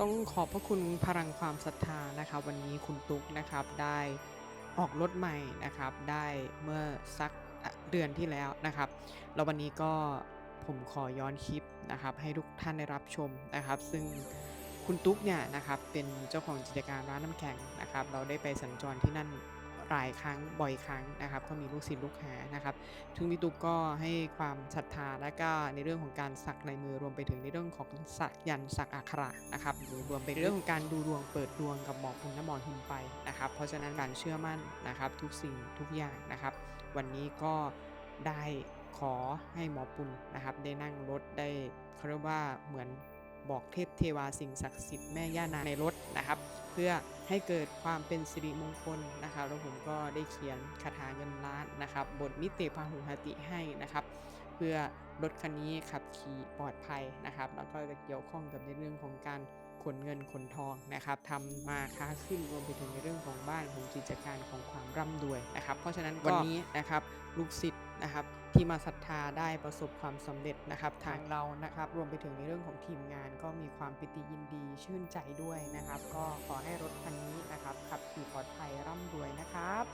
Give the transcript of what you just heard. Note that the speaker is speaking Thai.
ต้องขอบพระคุณพลังความศรัทธานะครับ วันนี้คุณตุ๊กนะครับได้ออกรถใหม่นะครับ ได้เมื่อสักเดือนที่แล้วนะครับแล้ววันนี้ก็ผมขอย้อนคลิปนะครับ ให้ทุกท่านได้รับชมนะครับ ซึ่งคุณตุ๊กเนี่ยนะครับเป็นเจ้าของกิจการร้านน้ำแข็งนะครับ เราได้ไปสัญจรที่นั่น หลายครั้งบ่อยครั้งนะครับ ก็มีลูกศิษย์ลูกหานะครับซึ่งพี่ตุ๊กก็ให้ความศรัทธาและก็ในเรื่องของการสักลายมือรวมไปถึงในเรื่องของสักยันต์สักอักขระนะครับหรือรวมไปในเรื่องของการดูดวงเปิดดวงกับหมอคุณและหมอหินไปนะครับ เพราะฉะนั้นการเชื่อมั่นนะครับ ทุกสิ่งทุกอย่างนะครับ วันนี้ก็ได้ขอให้หมอปุณนะครับ ได้นั่งรถได้เขาเรียกว่าเหมือน บอกเทพเทวาสิ่งศักดิ์สิทธิ์แม่ย่านางในรถนะครับ เพื่อให้เกิดความเป็นสิริมงคลนะครับแล้วผมก็ได้เขียนคาถาเงินล้านนะครับ บทนิเตพาหุหติให้นะครับ เพื่อรถคันนี้ขับขี่ปลอดภัยนะครับ แล้วก็จะเกี่ยวข้องกับในเรื่องของการขนเงินขนทองนะครับทำมาค้าขึ้นรวมไปถึงในเรื่องของบ้านของกิจการของความร่ำรวยนะครับ เพราะฉะนั้นวันนี้นะครับลูกศิษย์นะครับที่มาศรัทธาได้ประสบความสำเร็จนะครับทางเรานะครับรวมไปถึงในเรื่องของทีมงาน ก็มีความปิติยินดีชื่นใจด้วยนะครับ ก็ขอให้รถคันนี้นะครับขับขี่ปลอดภัยร่ำรวยนะครับ